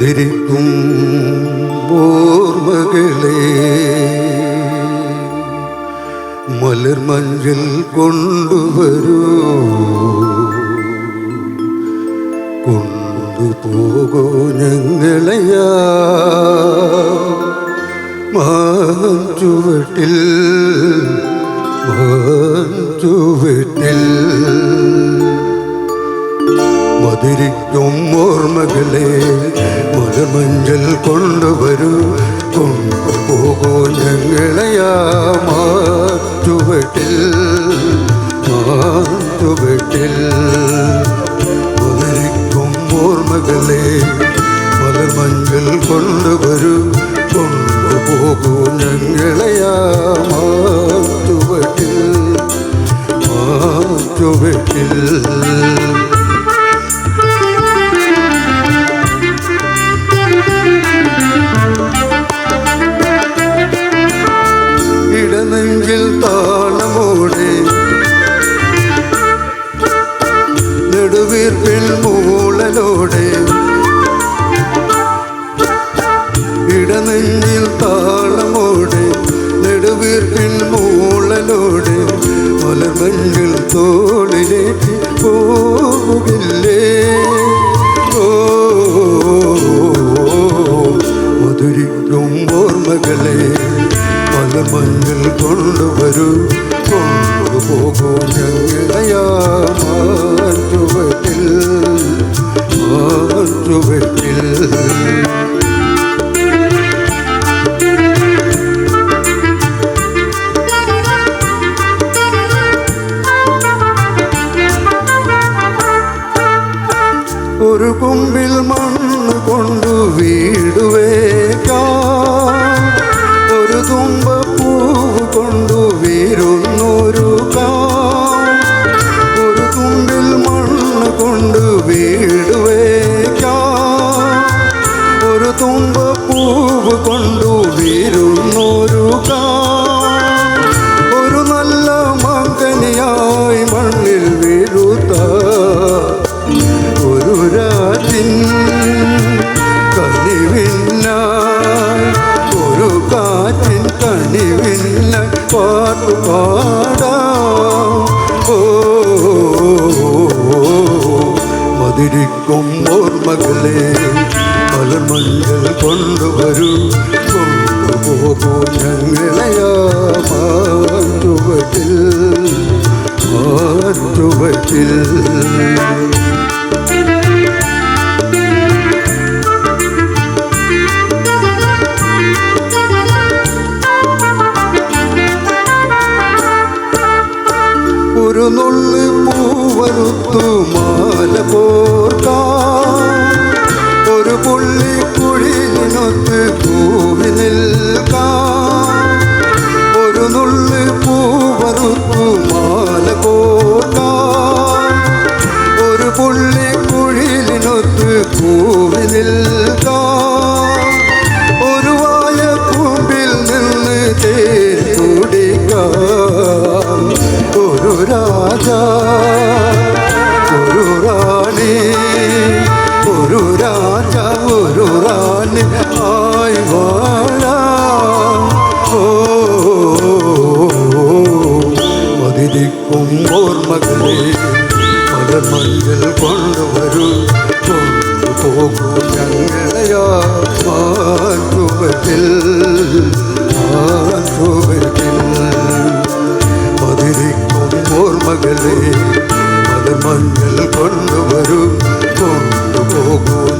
മതിരിക്കും ഓർമ്മകളെ. മലർമഞ്ചിൽ കൊണ്ടുവരൂ. കൊണ്ടുപോകോ ഞങ്ങളെയാ മാഞ്ചുവട്ടിൽ മാഞ്ചുവട്ടിൽ മതിരിക്കും ഓർമ്മകളെ. മുതമഞ്ചൽ കൊണ്ടുവരൂ. കൊണ്ടുപോകൂ ഞങ്ങളെയാ മാറ്റുവട്ടിൽ. മാറ്റുവട്ടിൽ. ഓർമ്മകളെ. മുതമഞ്ചൽ കൊണ്ടുവരൂ. കൊണ്ടുപോകൂ ഞങ്ങളെയാ മാറ്റുവെട്ടിൽ. മാറ്റുവട്ടിൽ. മൂളലോടെ ഇടനെഞ്ചിൽ താളമോടെ നെടുവീർപ്പിൽ മൂളലോടെ മലർമഞ്ചിൽ തോളിലേക്ക് പോകില്ലേ ഓ മധുരിക്കും ഓർമ്മകളെ പല മഞ്ഞൾ കൊണ്ടുവരൂ. കൊണ്ടുപോകും ഞങ്ങളയാ Umurum bile പാട്ടു പാടാം ഓ മതിരിക്കും ഓർമ്മകളെ മലമഞ്ചൽ കൊണ്ടുവരൂ കൊണ്ടുപോകൂ ഞങ്ങളെയാ മാറ്റുവട്ടിൽ മാറ്റുവട്ടിൽ പൂവറുത്തു മാല പോർക്കാം. ഞങ്ങളെയാ മാറ്റുവതിൽ മാറ്റുവതിൽ മതിരിക്കും ഓർമ്മകളെ മലമഞ്ചൽ കൊണ്ടുവരൂ കൊണ്ടുപോകൂ.